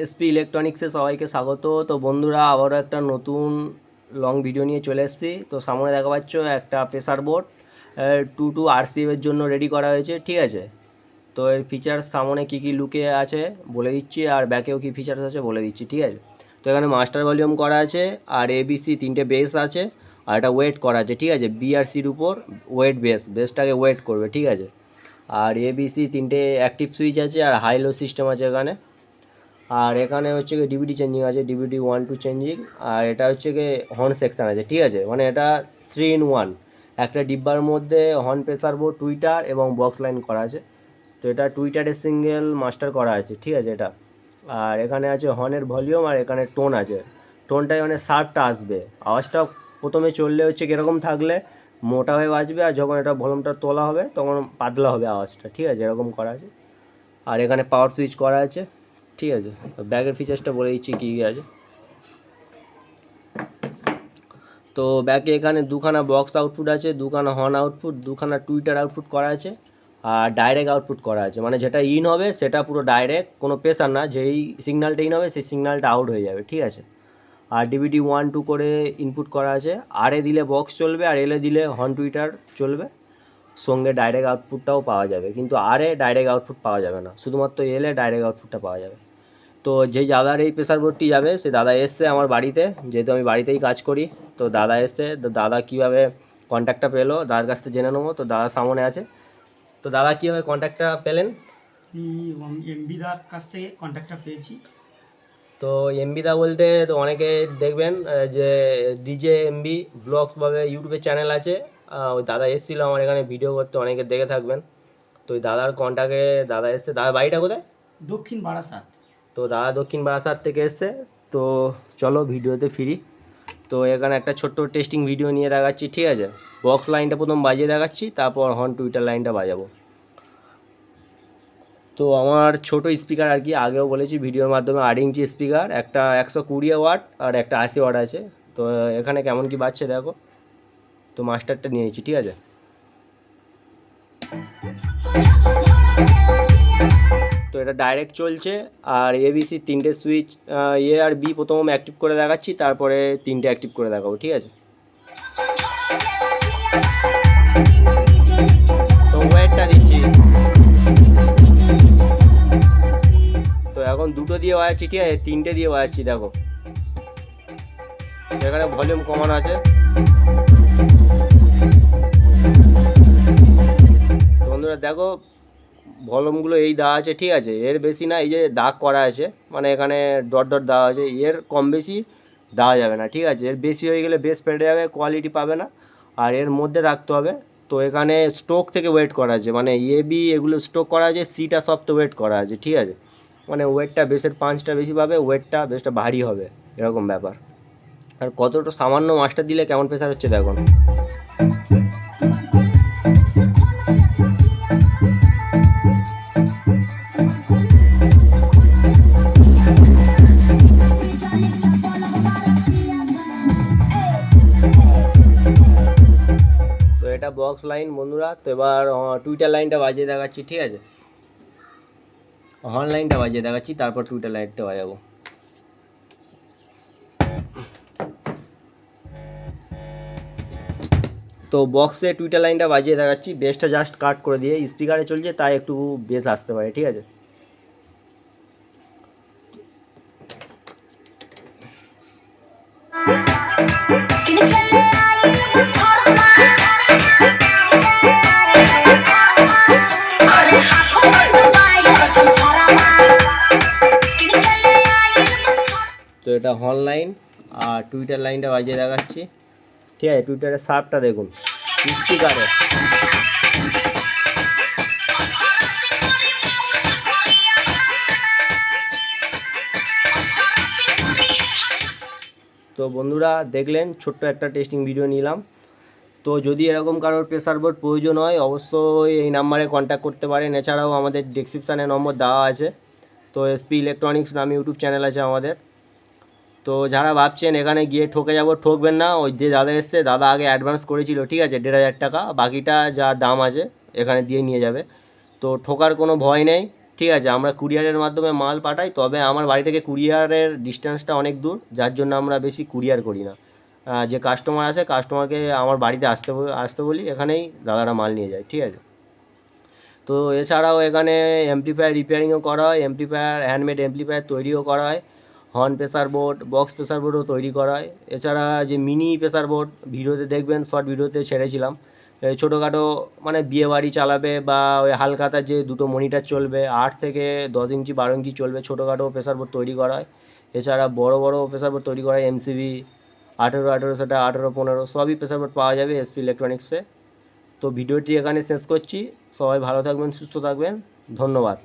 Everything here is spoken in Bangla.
এসপি ইলেকট্রনিক্সে সবাইকে স্বাগত। তো বন্ধুরা, আবারও একটা নতুন লং ভিডিও নিয়ে চলে এসেছি। তো সামনে দেখা পাচ্ছ একটা প্রেসার বোর্ড টু টু আরসিএফের জন্য রেডি করা হয়েছে, ঠিক আছে? তো এর ফিচার্স সামনে কী কী লুকে আছে বলে দিচ্ছি, আর ব্যাকেও কী ফিচার্স আছে বলে দিচ্ছি, ঠিক আছে? তো এখানে মাস্টার ভলিউম করা আছে, আর এবিসি তিনটে বেস আছে, আর একটা ওয়েট করা আছে, ঠিক আছে? বি আর সির উপর ওয়েট বেস বেসটাকে ওয়েট করবে, ঠিক আছে? আর এবিসি তিনটে অ্যাক্টিভ সুইচ আছে, আর হাই লো সিস্টেম আছে এখানে। আর এখানে হচ্ছে গিয়ে ডিভিডি চেঞ্জিং আছে ডিভিডি ওয়ান টু চেঞ্জিং আর এটা হচ্ছে গিয়ে হর্ন সেকশন আছে, ঠিক আছে? মানে এটা থ্রি ইন ওয়ান একটা ডিব্বার মধ্যে হর্ন প্রেসার বোর্ড টুইটার এবং বক্স লাইন করা আছে। তো এটা টুইটারের সিঙ্গেল মাস্টার করা আছে, ঠিক আছে এটা? আর এখানে আছে হর্নের ভলিউম আর এখানে টোন আছে। টোনটাই মানে শার্পটা আসবে। আওয়াজটা প্রথমে চললে হচ্ছে কীরকম থাকলে মোটা হয়ে বাজবে আর যখন এটা ভলিউমটা তোলা হবে তখন পাতলা হবে আওয়াজটা, ঠিক আছে? এরকম করা আছে। আর এখানে পাওয়ার সুইচ করা আছে। ঠিক আছে। ব্যাগের ফিচার্সটা বলে দিচ্ছি কী কী আছে। তো ব্যাগে এখানে দুখানা বক্স আউটপুট আছে, দুখানা হর্ন আউটপুট দুখানা টুইটার আউটপুট করা আছে আর ডাইরেক্ট আউটপুট করা আছে। মানে যেটা ইন হবে সেটা পুরো ডাইরেক্ট কোনো প্রেশার না, যেই সিগনালটা ইন হবে সেই সিগনালটা আউট হয়ে যাবে, ঠিক আছে? আর ডিভিডি ওয়ান টু করে ইনপুট করা আছে। আর এ দিলে বক্স চলবে, আর এলে দিলে হর্ন টুইটার চলবে। সঙ্গে ডাইরেক্ট আউটপুটটাও পাওয়া যাবে। কিন্তু আরে ডাইরেক্ট আউটপুট পাওয়া যাবে না। শুধুমাত্র এলে ডাইরেক্ট আউটপুটটা পাওয়া যাবে। তো যেই দাদার এই প্রেসার বোর্ডটি যাবে সে দাদা এসছে আমার বাড়িতে যেহেতু আমি বাড়িতেই কাজ করি তো দাদা এসছে তো দাদা কীভাবে কন্ট্যাক্টটা পেল দাদার কাছ থেকে জেনে নেব তো দাদা সামনে আছে। তো দাদা কীভাবে কন্ট্যাক্টটা পেলেন? এমবিদার কাছ থেকে কন্ট্যাক্টটা পেয়েছি। তো এমবিদা বলতে তো অনেকে দেখবেন যে ডিজে এমবি ব্লগস ভাবে ইউটিউবে চ্যানেল আছে। ওই দাদা এসেছিল আমার এখানে ভিডিও করতে অনেকে দেখে থাকবেন। তো ওই দাদার কন্ট্যাক্টে দাদা এসছে। দাদার বাড়িটা কোথায়? দক্ষিণ বারাসাত। তো দাদা দক্ষিণ বারাসাত থেকে এসছে। তো চলো ভিডিওতে ফিরি। তো এখানে একটা ছোট্ট টেস্টিং ভিডিও নিয়ে দেখাচ্ছি, ঠিক আছে? বক্স লাইনটা প্রথম বাজিয়ে দেখাচ্ছি, তারপর হর্ন টুইটার লাইনটা বাজাবো। তো আমার ছোট স্পিকার আর কি, আগেও বলেছি, ভিডিওর মাধ্যমে আট ইঞ্চি স্পিকার একটা একশো কুড়ি ওয়াট আর একটা আশি ওয়াট আছে। তো এখানে কেমন কি বাজছে দেখো। তো মাস্টারটা নিয়েছি ঠিক আছে? এটা ডাইরেক্ট চলছে, আর এবিসি তিনটে সুইচ এ আর বি প্রথম অ্যাক্টিভ করে দেখাচ্ছি, তারপরে তিনটে অ্যাক্টিভ করে দেখাবো, ঠিক আছে? তো ওয়েটটা দিচ্ছি। তো এখন দুটো দিয়ে বাজাচ্ছি ঠিক আছে? তিনটে দিয়ে বাজাচ্ছি দেখো। এখানে ভলিউম কমানো আছে। বন্ধুরা, দেখো ভলিউমগুলো এই দেওয়া আছে, ঠিক আছে। এর বেশি না, এই যে দাগ করা আছে মানে এখানে ডট ডট দেওয়া আছে, এর কম বেশি দেওয়া যাবে না, ঠিক আছে। এর বেশি হয়ে গেলে বেশ ফেটে যাবে কোয়ালিটি পাবে না, আর এর মধ্যে রাখতে হবে। তো এখানে স্টোক থেকে ওয়েট করা আছে মানে এ বি এগুলো স্টোক করা আছে সিটা সব তো ওয়েট করা আছে, ঠিক আছে। মানে ওয়েটটা বেশের পাঁচটা বেশি পাবে ওয়েটটা বেশটা ভারী হবে, এরকম ব্যাপার। আর কতটা সামান্য মাস্টার দিলে কেমন প্রেশার হচ্ছে, দেখুন। এটা বক্স লাইন বন্ধুরা। তো এবার টুইটার লাইনটা বাজিয়ে দেখাচ্ছি, ঠিক আছে? হর্ন লাইনটা বাজিয়ে দেখাচ্ছি, তারপর টুইটার লাইনটা বাজাবো। তো বক্সে টুইটার লাইনটা বাজিয়ে দেখাচ্ছি বেসটা জাস্ট কাট করে দিয়ে স্পিকারে চলছে, তাই একটু বেস আসতে পারে, ঠিক আছে? তো এটা হর্ন লাইন আর টুইটার লাইনটা বাজিয়ে দেখাচ্ছি। ঠিক আছে, টুইটারের সার্ভটা দেখুন, স্পিকারে। তো বন্ধুরা, দেখলেন, ছোট্ট একটা টেস্টিং ভিডিও নিলাম। তো যদি এরকম কারোর প্রেসার বোর্ড প্রয়োজন হয়, অবশ্যই এই নাম্বারে কন্ট্যাক্ট করতে পারেন। এছাড়াও আমাদের ডিসক্রিপশানে নম্বর দেওয়া আছে। তো এসপি ইলেকট্রনিক্স নামে ইউটিউব চ্যানেল আছে আমাদের। তো যারা ভাবছেন এখানে গিয়ে ঠকে যাব, ঠকবেন না। ওই যে দাদা এসছে, দাদা আগে অ্যাডভান্স করেছিল, ঠিক আছে? দেড় হাজার টাকা, বাকিটা যা দাম আছে এখানে দিয়ে নিয়ে যাবে। তো ঠকার কোনো ভয় নেই, ঠিক আছে? আমরা কুরিয়ারের মাধ্যমে মাল পাঠাই, তবে আমার বাড়ি থেকে কুরিয়ারের ডিস্টেন্সটা অনেক দূর, যার জন্য আমরা বেশি কুরিয়ার করি না। যে কাস্টমার আসে কাস্টমারকে আমার বাড়িতে আসতে আসতে বলি, এখানেই দাদারা মাল নিয়ে যায়, ঠিক আছে? তো এছাড়াও এখানে এমপ্লিফায়ার রিপেয়ারিংও করা হয় এমপ্লিফায়ার হ্যান্ডমেড এমপ্লিফায়ার তৈরিও করা হয়। Horn pressure board, box pressure বোর্ডও তৈরি করা হয় এছাড়া যে মিনি প্রেসার বোর্ড, ভিডিওতে দেখবেন, শর্ট ভিডিওতে ছেড়েছিলাম। ছোটোখাটো মানে বিয়ে বাড়ি চালাবে বা ওই হালকাতার যে দুটো মনিটার চলবে, আট থেকে দশ ইঞ্চি, বারো ইঞ্চি চলবে, ছোটোখাটো প্রেসার বোর্ড তৈরি করা হয় এছাড়া বড় বড় প্রেসার বোর্ড তৈরি করা হয় এমসিবি, আঠেরো আঠেরো সেটা, আঠেরো, পনেরো, সবই প্রেসার বোর্ড পাওয়া যাবে এসপি ইলেকট্রনিক্সে। তো ভিডিওটি এখানে শেষ করছি। সবাই ভালো থাকবেন, সুস্থ থাকবেন। ধন্যবাদ।